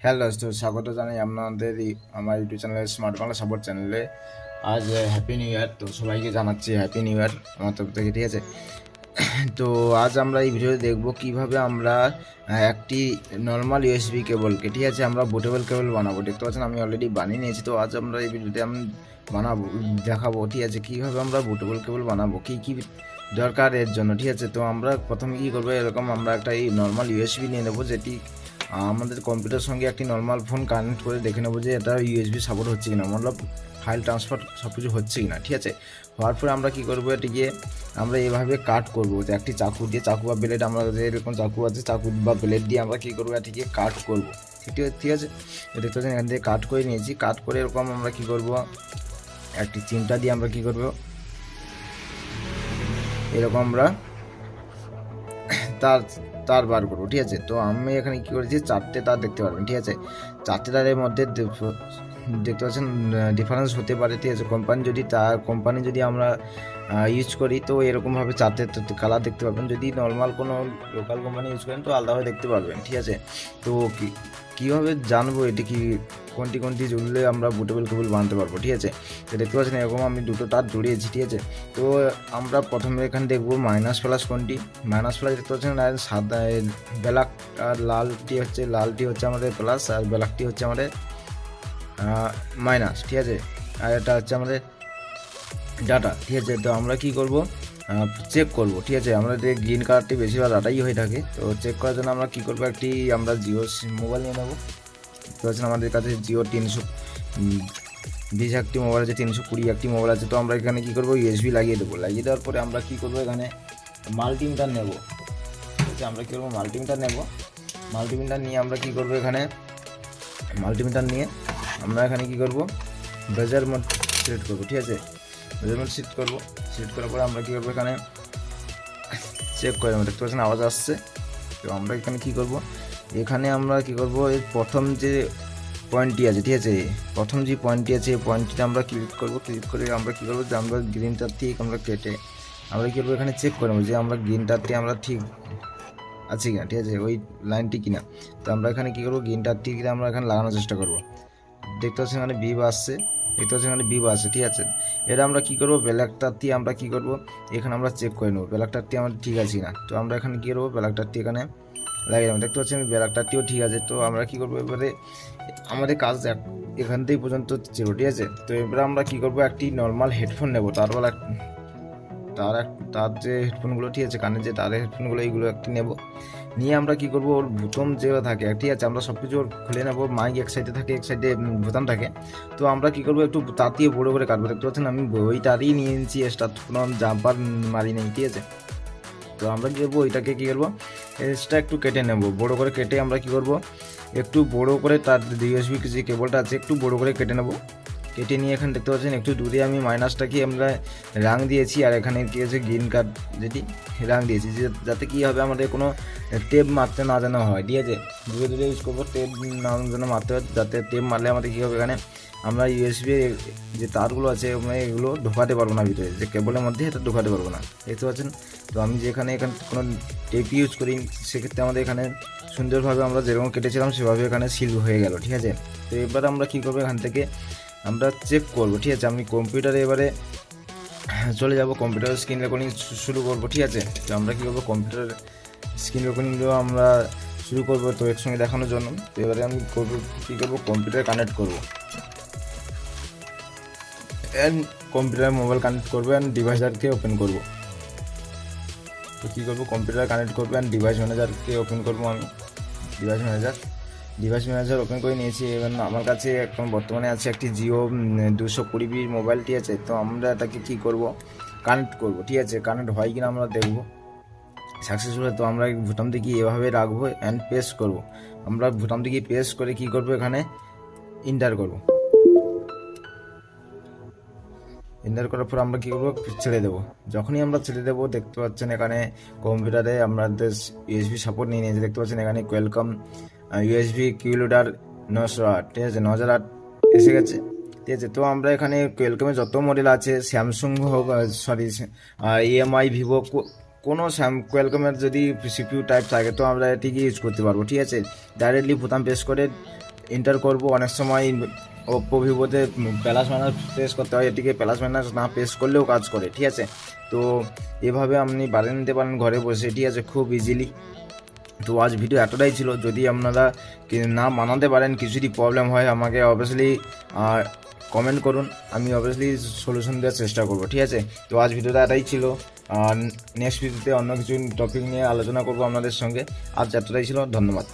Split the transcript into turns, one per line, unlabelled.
Hello দোস্ত স্বাগত জানাই আপনাদের আমার ইউটিউব চ্যানেলে স্মার্ট বাংলা সাপোর্ট চ্যানেলে আজ হ্যাপি নিউ ইয়ার তো সবাইকে জানাচ্ছি হ্যাপি নিউ ইয়ার আমার তরফ থেকে ঠিক আছে তো আজ আমরা এই ভিডিওতে দেখব কীভাবে আমরা একটি নর্মাল ইউএসবি কেবলকে ঠিক আছে আমরা বুটেবল কেবল বানাবো দেখতে পাচ্ছেন আমি অলরেডি বানিয়ে নিয়েছি তো আজ আমরা এই ভিডিওতে আমি বানাবো দেখাবো ঠিক আছে কীভাবে আমরা বুটেবল কেবল বানাবো কী কী দরকার এর জন্য ঠিক আছে তো আমরা প্রথমে কী করব এরকম আমরা একটা এই নর্মাল ইউএসবি নিয়ে নেব যেটি আমাদের কম্পিউটার সঙ্গে একটি নর্মাল ফোন কানেক্ট করে দেখে নেব যে এটা ইউএসবি সাপোর্ট হচ্ছে কিনা, মতলব ফাইল ট্রান্সফার সব কিছু হচ্ছে কিনা, ঠিক আছে? হওয়ার পরে আমরা কী করব এটিকে আমরা এভাবে কাট করব যে একটি চাকু দিয়ে, চাকু বা ব্লেড আমরা যে এরকম চাকু আছে, চাকু বা ব্লেড দিয়ে আমরা কী করব, এটিকে কাট করব ঠিক ঠিক আছে? দেখতে পাচ্ছেন, এখান থেকে কাট করে নিয়েছি কাট করে এরকম আমরা কী করব, একটি চিমটা দিয়ে আমরা কী করব, এরকম আমরা তার তার বার করব, ঠিক আছে? তো আমি এখানে কি করেছি, চারটে তার দেখতে পারবেন, ঠিক আছে? চারটে তারের মধ্যে দেখতে পাচ্ছেন ডিফারেন্স হতে পারে, ঠিক আছে? কোম্পানি যদি তার কোম্পানি যদি আমরা ইউজ করি, তো এরকমভাবে চারটে কালার দেখতে পাবেন। যদি নর্মাল কোনো লোকাল কোম্পানি ইউজ করেন, তো আলাদাভাবে দেখতে পারবেন, ঠিক আছে? তো কীভাবে জানব এটি কি, কোনটি কোনটি জুড়লে আমরা বুটেবল কেবল বানাতে পারব, ঠিক আছে? তো দেখতে পাচ্ছেন, এরকম আমি দুটো তার জড়িয়েছি, ঠিক আছে? তো আমরা প্রথমে এখানে দেখব মাইনাস প্লাস কোনটি? মাইনাস প্লাস দেখতে পাচ্ছেন সাদা ব্ল্যাক আর লালটি হচ্ছে লালটি হচ্ছে আমাদের প্লাস আর ব্ল্যাকটি হচ্ছে আমাদের মাইনাস ঠিক আছে? আর এটা হচ্ছে আমাদের ডাটা ঠিক আছে? তো আমরা কি করব? চেক করব, ঠিক আছে? আমাদের গ্রিন কালারটি বেশিরভাগ ডাটাই হয়ে থাকে। তো চেক করার জন্য আমরা কি করব? একটি আমরা জিও মোবাইল নিয়ে নেব। তো হচ্ছে আমাদের কাছে জিও তিনশো বিশ একটি মোবাইল আছে, তিনশো কুড়ি একটি মোবাইল আছে। তো আমরা এখানে কি করব? ইউএসবি লাগিয়ে দেবো। লাগিয়ে দেওয়ার পরে আমরা কি করব? এখানে মাল্টিমিটার নেব। ঠিক আছে? আমরা কি করব? মাল্টিমিটার নেব। মাল্টিমিটার নিয়ে আমরা কি করব? এখানে মাল্টিমিটার নিয়ে আমরা এখানে কি করব? মেজারমেন্ট সিলেক্ট করব, ঠিক আছে? বেজার মেজারমেন্ট সিলেক্ট করব। সিলেক্ট করার পরে আমরা কি করব এখানে? চেক করে নেব। দেখতে পাচ্ছেন আওয়াজ আসছে। তো আমরা এখানে কি করব? এখানে আমরা কি করব? এই প্রথম যে পয়েন্টটি আছে, ঠিক আছে? প্রথম যে পয়েন্টটি আছে, এই পয়েন্টটিতে আমরা ক্লিক করব। ক্লিক করে আমরা কি করব? যে আমরা গ্রিন তার ঠিক আমরা কেটে আমরা কি করব? এখানে চেক করব যে আমরা গ্রিন তারটি আমরা ঠিক আছে কিনা, ঠিক আছে? ওই লাইনটি কিনা। তো আমরা এখানে কি করব? গ্রিন তারটি আমরা এখানে লাগানোর চেষ্টা করব। দেখতে পাচ্ছেন এখানে বিভ আসছে। দেখতে পাচ্ছেন এখানে বিভ আছে ঠিক আছে? এটা আমরা কি করব? ব্ল্যাকটারটি আমরা কি করব? এখানে আমরা চেক করে নেব। ব্ল্যাকটারটি আমাদের ঠিক আছে না তো আমরা এখানে কী করব? ব্ল্যাকটারটি এখানে লাগিয়ে দেবো। দেখতে পাচ্ছেন ব্ল্যাক তারটিও ঠিক আছে। তো আমরা কি করব? এবারে আমাদের কাজ এখান থেকেই পর্যন্ত ছিল ঠিক আছে? তো এবারে আমরা কি করব? একটি নর্মাল হেডফোন নেব। তারপর তার এক, তার যে হেডফোনগুলো, ঠিক আছে কানে যে তারের হেডফোনগুলো, এইগুলো একটি নেব। নিয়ে আমরা কি করব? ওর বুতম যে থাকে, ঠিক আছে, আমরা সব কিছু ওর খুলে নেব। মাইক এক সাইডে থাকে, এক সাইডে বোতাম থাকে। তো আমরা কি করব? একটু তার দিয়ে বড়ো করে কাটবো। দেখতে পাচ্ছেন, আমি ওই তারই নিয়ে নিচ্ছি এক্সট্রা কোনো জাম্পার মারি নেই, ঠিক আছে। তো আমরা কি করব? ওইটাকে কী করব? এক্সট্রা একটু কেটে নেব। বড় করে কেটে আমরা কি করব? একটু বড় করে তার ইউএসবি যে কেবলটা আছে, একটু বড় করে কেটে নেব। কেটে নিয়ে এখানে দেখতে পাচ্ছেন, একটু দূরে আমি মাইনাসটাকে আমরা রাং দিয়েছি, আর এখানে কি আছে গ্রিন কার্ড যেটি রাং দিয়েছি যাতে কি হবে আমাদের কোনো টেপ মারতে না যেন হয়, ঠিক আছে? দূরে দূরে ইউজ করব, টেপ না যেন মারতে হয়, যাতে টেপ মারলে আমাদের কী হবে এখানে, আমরা ইউএসবি যে তারগুলো আছে এগুলো ঢোকাতে পারব না ভিতরে, যে কেবলের মধ্যে এটা ঢোকাতে পারব না, দেখতে পাচ্ছেন? তো আমি যেখানে এখানে কোনো টেপ ইউজ করি, সেক্ষেত্রে আমাদের এখানে সুন্দরভাবে আমরা যেরকম কেটেছিলাম, সেভাবে এখানে সিল হয়ে গেল, ঠিক আছে? তো এবার আমরা কী করব এখান থেকে আমরা চেক করব, ঠিক আছে? আমি কম্পিউটারে এবারে চলে যাব কম্পিউটার স্ক্রিন রেকর্ডিং শুরু করব, ঠিক আছে? তো আমরা কী করব? কম্পিউটার স্ক্রিন রেকর্ডিংগুলো আমরা শুরু করব তো একসঙ্গে দেখানোর জন্য। তো এবারে আমি করব, কী করব? কম্পিউটার কানেক্ট করব। অ্যান্ড কম্পিউটার মোবাইল কানেক্ট করব অ্যান্ড ডিভাইসারকে ওপেন করব। তো কী করব? কম্পিউটার কানেক্ট করব অ্যান্ড ডিভাইস ম্যানেজারকে ওপেন করব আমি। Device manager device manager open করে নিয়েছি। এবং আমার কাছে এখন বর্তমানে আছে একটি জিও দুশো কুড়ি বির মোবাইলটি আছে? তো আমরা এটাকে কী করব? কানেক্ট করব, ঠিক আছে? কানেক্ট হয় কিনা আমরা দেখব। সাকসেসফুল তো আমরা ভুটাম দিকে এভাবে রাখব অ্যান্ড পেস্ট করব। আমরা ভুটাম দিকে পেস্ট করে কী করব এখানে? ইন্টার করব। ইন্টার করার পর আমরা কী করব? ছেড়ে দেবো। যখনই আমরা ছেড়ে দেবো, দেখতে পাচ্ছেন এখানে কম্পিউটারে আমাদের ইউএসবি সাপোর্ট নিয়ে নিয়েছে। দেখতে পাচ্ছেন এখানে কোয়েলকম ইউএসবি কিলোডার নশো আট, ঠিক আছে ন হাজার আট এসে গেছে। ঠিক আছে, তো আমরা এখানে কোয়েলকমের যত মডেল আছে স্যামসুং হোক সরি ইএমআই ভিভো কোনো স্যাম কোয়েলকমের যদি সিপিউ টাইপ থাকে, তো আমরা এটিকে ইউজ করতে পারব, ঠিক আছে? ডাইরেক্টলি বোতাম প্রেস করে এন্টার করব। অনেক সময় ওপ্পো ভিভোতে প্যালাস ম্যানার প্রেস করতে হয়, এটিকে প্যালাস ম্যানার না প্রেস করলেও কাজ করে, ঠিক আছে? তো এভাবে আপনি বানিয়ে নিতে পারেন ঘরে বসে, ঠিক আছে? খুব ইজিলি তো আজ ভিডিও এতটাই ছিল। যদি আপনারা না মানাতে পারেন, কিছু যদি প্রবলেম হয়, আমাকে অবভিয়াসলি কমেন্ট করুন। আমি অবভিয়াসলি সলিউশন দেওয়ার চেষ্টা করব, ঠিক আছে? তো আজ ভিডিওটা এটাই ছিল। আর নেক্সট ভিডিওতে অন্য কিছু টপিক নিয়ে আলোচনা করব আপনাদের সঙ্গে। আজ এতটাই ছিল, ধন্যবাদ।